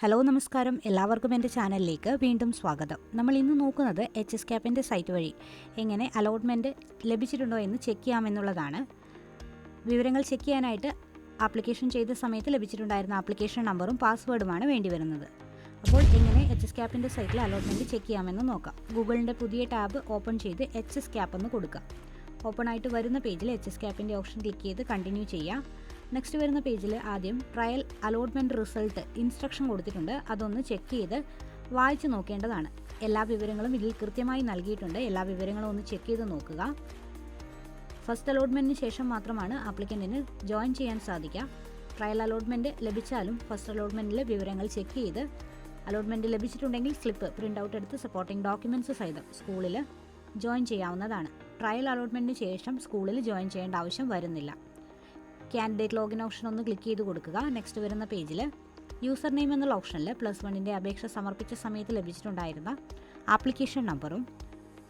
Hello നമസ്കാരം. എല്ലാവർക്കും എന്റെ ചാനലിലേക്ക് വീണ്ടും സ്വാഗതം. നമ്മൾ ഇന്ന് നോക്കുന്നത് എച്ച് എസ് ക്യാപ്പിന്റെ സൈറ്റ് വഴി എങ്ങനെ അലോട്ട്മെന്റ് ലഭിച്ചിട്ടുണ്ടോ എന്ന് ചെക്ക് ചെയ്യാമെന്നുള്ളതാണ്. വിവരങ്ങൾ ചെക്ക് ചെയ്യാനായിട്ട് ആപ്ലിക്കേഷൻ ചെയ്ത സമയത്ത് ലഭിച്ചിട്ടുണ്ടായിരുന്ന ആപ്ലിക്കേഷൻ നമ്പറും പാസ്വേഡുമാണ് വേണ്ടി വരുന്നത്. അപ്പോൾ എങ്ങനെ എച്ച് എസ് ക്യാപ്പിന്റെ സൈറ്റിൽ അലോട്ട്മെന്റ് ചെക്ക് ചെയ്യാമെന്ന് നോക്കാം. ഗൂഗിളിന്റെ പുതിയ ടാബ് ഓപ്പൺ ചെയ്ത് എച്ച് എസ് ക്യാപ്പ് എന്ന് കൊടുക്കുക ഓപ്പൺ ആയിട്ട് വരുന്ന പേജിൽ എച്ച് എസ് ക്യാപ്പിന്റെ ഓപ്ഷൻ ക്ലിക്ക് ചെയ്ത് കണ്ടിന്യൂ ചെയ്യാം. നെക്സ്റ്റ് വരുന്ന പേജിൽ ആദ്യം ട്രയൽ അലോട്ട്മെന്റ് റിസൾട്ട് ഇൻസ്ട്രക്ഷൻ കൊടുത്തിട്ടുണ്ട്. അതൊന്ന് ചെക്ക് ചെയ്ത് വായിച്ചു നോക്കേണ്ടതാണ്. എല്ലാ വിവരങ്ങളും ഇതിൽ കൃത്യമായി നൽകിയിട്ടുണ്ട്. എല്ലാ വിവരങ്ങളും ഒന്ന് ചെക്ക് ചെയ്ത് നോക്കുക. ഫസ്റ്റ് അലോട്ട്മെന്റിന് ശേഷം മാത്രമാണ് ആപ്ലിക്കന്റിന് ജോയിൻ ചെയ്യാൻ സാധിക്കുക. ട്രയൽ അലോട്ട്മെന്റ് ലഭിച്ചാലും ഫസ്റ്റ് അലോട്ട്മെന്റിലെ വിവരങ്ങൾ ചെക്ക് ചെയ്ത് അലോട്ട്മെന്റ് ലഭിച്ചിട്ടുണ്ടെങ്കിൽ സ്ലിപ്പ് പ്രിന്റ് ഔട്ട് എടുത്ത് സപ്പോർട്ടിംഗ് ഡോക്യുമെന്റ്സ് സഹിതം സ്കൂളിൽ ജോയിൻ ചെയ്യാവുന്നതാണ്. ട്രയൽ അലോട്ട്മെന്റിന് ശേഷം സ്കൂളിൽ ജോയിൻ ചെയ്യേണ്ട ആവശ്യം വരുന്നില്ല. കാൻഡിഡേറ്റ് ലോഗിൻ ഓപ്ഷൻ ഒന്ന് ക്ലിക്ക് ചെയ്ത് കൊടുക്കുക. നെക്സ്റ്റ് വരുന്ന പേജിൽ യൂസർ നെയിം എന്നുള്ള ഓപ്ഷനിൽ പ്ലസ് വണ്ണിന്റെ അപേക്ഷ സമർപ്പിച്ച സമയത്ത് ലഭിച്ചിട്ടുണ്ടായിരുന്ന ആപ്ലിക്കേഷൻ നമ്പറും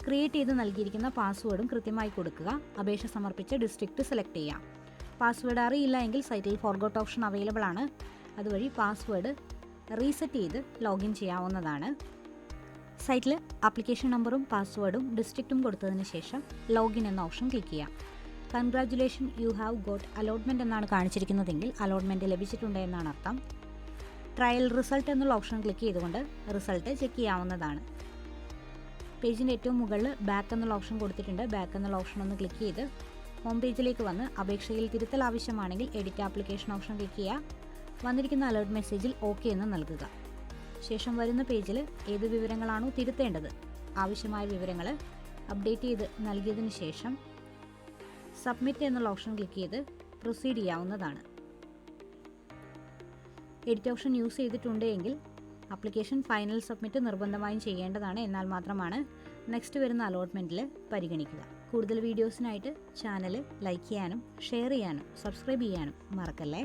ക്രിയേറ്റ് ചെയ്ത് നൽകിയിരിക്കുന്ന പാസ്വേഡും കൃത്യമായി കൊടുക്കുക. അപേക്ഷ സമർപ്പിച്ച ഡിസ്ട്രിക്റ്റ് സെലക്ട് ചെയ്യാം. പാസ്വേഡ് അറിയില്ല എങ്കിൽ സൈറ്റിൽ ഫോർഗോട്ട് ഓപ്ഷൻ അവൈലബിൾ ആണ്. അതുവഴി പാസ്വേഡ് റീസെറ്റ് ചെയ്ത് ലോഗിൻ ചെയ്യാവുന്നതാണ്. സൈറ്റിൽ ആപ്ലിക്കേഷൻ നമ്പറും പാസ്വേഡും ഡിസ്ട്രിക്റ്റും കൊടുത്തതിന് ശേഷം ലോഗിൻ എന്ന ഓപ്ഷൻ ക്ലിക്ക് ചെയ്യാം. Congratulation you have got allotment എന്നാണ് കാണിച്ചിരിക്കുന്നതെങ്കിൽ അലോട്ട്മെന്റ് ലഭിച്ചിട്ടുണ്ട് എന്നാണ് അർത്ഥം. ട്രയൽ റിസൾട്ട് എന്നുള്ള ഓപ്ഷൻ ക്ലിക്ക് ചെയ്തുകൊണ്ട് റിസൾട്ട് ചെക്ക് ചെയ്യാവുന്നതാണ്. പേജിന്റെ ഏറ്റവും മുകളിൽ ബാക്ക് എന്നുള്ള ഓപ്ഷൻ കൊടുത്തിട്ടുണ്ട്. ബാക്ക് എന്നുള്ള ഓപ്ഷൻ ഒന്ന് ക്ലിക്ക് ചെയ്ത് ഹോം പേജിലേക്ക് വന്ന് അപേക്ഷയിൽ തിരുത്തൽ ആവശ്യമാണെങ്കിൽ എഡിറ്റ് ആപ്ലിക്കേഷൻ ഓപ്ഷൻ ക്ലിക്ക് ചെയ്യുക. വന്നിരിക്കുന്ന അലേർട്ട് മെസ്സേജിൽ ഓക്കെ എന്ന് നൽകുക. ശേഷം വരുന്ന പേജിൽ ഏത് വിവരങ്ങളാണോ തിരുത്തേണ്ടത്? ആവശ്യമായ വിവരങ്ങൾ അപ്ഡേറ്റ് ചെയ്ത് നൽകിയതിന് ശേഷം സബ്മിറ്റ് എന്നുള്ള ഓപ്ഷൻ ക്ലിക്ക് ചെയ്ത് പ്രൊസീഡ് ചെയ്യാവുന്നതാണ്. എഡിറ്റ് ഓപ്ഷൻ യൂസ് ചെയ്തിട്ടുണ്ട് എങ്കിൽ ആപ്ലിക്കേഷൻ ഫൈനൽ സബ്മിറ്റ് നിർബന്ധമായും ചെയ്യേണ്ടതാണ് എന്നാൽ മാത്രമാണ് നെക്സ്റ്റ് വരുന്ന അലോട്ട്മെന്റിൽ പരിഗണിക്കുക. കൂടുതൽ വീഡിയോസിനായിട്ട് ചാനൽ ലൈക്ക് ചെയ്യാനും ഷെയർ ചെയ്യാനും സബ്സ്ക്രൈബ് ചെയ്യാനും മറക്കല്ലേ?